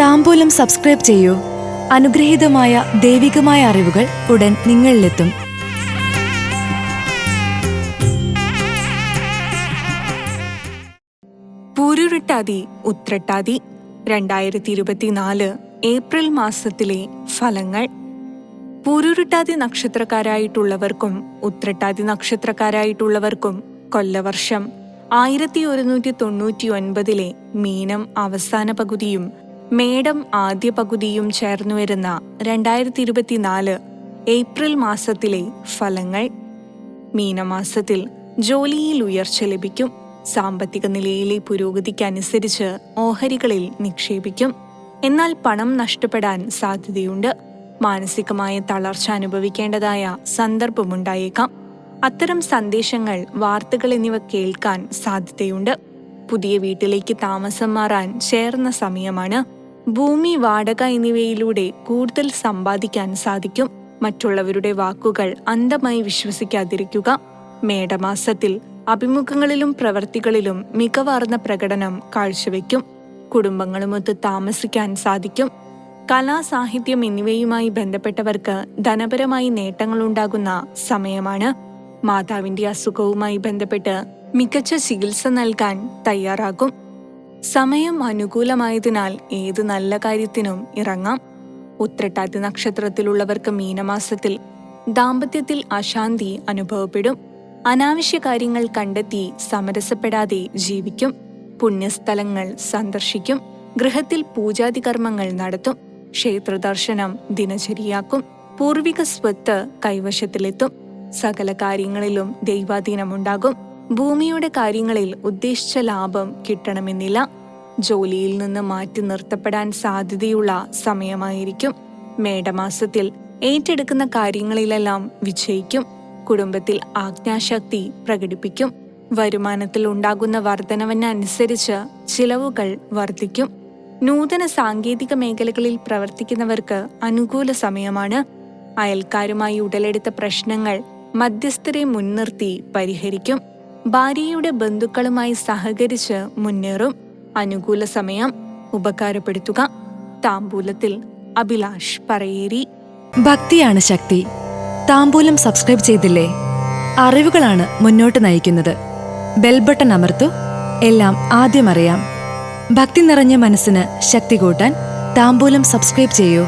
താമ്പൂലം subscribe ചെയ്യൂ. അനുഗ്രഹീതമായ ദൈവികമായ അറിവുകൾ ഉടൻ നിങ്ങളിലെത്തും. പൂരുരുട്ടാതി ഉത്രട്ടാതി രണ്ടായിരത്തി ഇരുപത്തിനാല് ഏപ്രിൽ മാസത്തിലെ ഫലങ്ങൾ. പൂരുരുട്ടാതി നക്ഷത്രക്കാരായിട്ടുള്ളവർക്കും ഉത്രട്ടാതി നക്ഷത്രക്കാരായിട്ടുള്ളവർക്കും കൊല്ലവർഷം ആയിരത്തി ഒരുന്നൂറ്റി തൊണ്ണൂറ്റി ഒൻപതിലെ മീനം അവസാന പകുതിയും മേടം ആദ്യ പകുതിയും ചേർന്നു വരുന്ന രണ്ടായിരത്തി ഇരുപത്തിനാല് ഏപ്രിൽ മാസത്തിലെ ഫലങ്ങൾ മീനമാസത്തിൽ ജോലിയിൽ ഉയർച്ച ലഭിക്കും. സാമ്പത്തിക നിലയിലെ പുരോഗതിക്കനുസരിച്ച് ഓഹരികളിൽ നിക്ഷേപിക്കും. എന്നാൽ പണം നഷ്ടപ്പെടാൻ സാധ്യതയുണ്ട്. മാനസികമായ തളർച്ച അനുഭവിക്കേണ്ടതായ സന്ദർഭമുണ്ടായേക്കാം. അത്തരം സന്ദേശങ്ങൾ വാർത്തകൾ എന്നിവ കേൾക്കാൻ സാധ്യതയുണ്ട്. പുതിയ വീട്ടിലേക്ക് താമസം മാറാൻ ചേർന്ന സമയമാണ് ഭൂമി വാടക എന്നിവയിലൂടെ കൂടുതൽ സമ്പാദിക്കാൻ സാധിക്കും. മറ്റുള്ളവരുടെ വാക്കുകൾ അന്ധമായി വിശ്വസിക്കാതിരിക്കുക. മേടമാസത്തിൽ അഭിമുഖങ്ങളിലും പ്രവർത്തികളിലും മികവാർന്ന പ്രകടനം കാഴ്ചവെക്കും. കുടുംബങ്ങളുമൊത്ത് താമസിക്കാൻ സാധിക്കും. കലാസാഹിത്യം എന്നിവയുമായി ബന്ധപ്പെട്ടവർക്ക് ധനപരമായി നേട്ടങ്ങളുണ്ടാകുന്ന സമയമാണ്. മാതാവിന്റെ അസുഖവുമായി ബന്ധപ്പെട്ട് മികച്ച ചികിത്സ നൽകാൻ തയ്യാറാകും. സമയം അനുകൂലമായതിനാൽ ഏത് നല്ല കാര്യത്തിനും ഇറങ്ങാം. ഉത്രട്ടാതി നക്ഷത്രത്തിലുള്ളവർക്ക് മീനമാസത്തിൽ ദാമ്പത്യത്തിൽ അശാന്തി അനുഭവപ്പെടും. അനാവശ്യ കാര്യങ്ങൾ കണ്ടെത്തി സമരസപ്പെടാതെ ജീവിക്കും. പുണ്യസ്ഥലങ്ങൾ സന്ദർശിക്കും. ഗൃഹത്തിൽ പൂജാതി കർമ്മങ്ങൾ നടത്തും. ക്ഷേത്രദർശനം ദിനചര്യയാക്കും. പൂർവിക സ്വത്ത് കൈവശത്തിലെത്തും. സകല കാര്യങ്ങളിലും ദൈവാധീനമുണ്ടാകും. ഭൂമിയുടെ കാര്യങ്ങളിൽ ഉദ്ദേശിച്ച ലാഭം കിട്ടണമെന്നില്ല. ജോലിയിൽ നിന്ന് മാറ്റി നിർത്തപ്പെടാൻ സാധ്യതയുള്ള സമയമായിരിക്കും. മേടമാസത്തിൽ ഏറ്റെടുക്കുന്ന കാര്യങ്ങളിലെല്ലാം വിജയിക്കും. കുടുംബത്തിൽ ആജ്ഞാശക്തി പ്രകടിപ്പിക്കും. വരുമാനത്തിൽ ഉണ്ടാകുന്ന വർധനവിനനുസരിച്ച് ചിലവുകൾ വർദ്ധിക്കും. നൂതന സാങ്കേതിക മേഖലകളിൽ പ്രവർത്തിക്കുന്നവർക്ക് അനുകൂല സമയമാണ്. അയൽക്കാരുമായി ഉടലെടുത്ത പ്രശ്നങ്ങൾ മധ്യസ്ഥരെ മുൻനിർത്തി പരിഹരിക്കും. ഭാര്യയുടെ ബന്ധുക്കളുമായി സഹകരിച്ച് മുന്നേറും. അനുകൂല സമയം ഉപകാരപ്പെടുത്തുക. താമ്പൂലത്തിൽ അഭിലാഷ് പറയേരി. ഭക്തിയാണ് ശക്തി. താമ്പൂലം സബ്സ്ക്രൈബ് ചെയ്തില്ലേ? അറിവുകളാണ് മുന്നോട്ട് നയിക്കുന്നത്. ബെൽബട്ടൺ അമർത്തു. എല്ലാം ആദ്യം അറിയാം. ഭക്തി നിറഞ്ഞ മനസ്സിന് ശക്തി കൂട്ടാൻ താമ്പൂലം സബ്സ്ക്രൈബ് ചെയ്യൂ.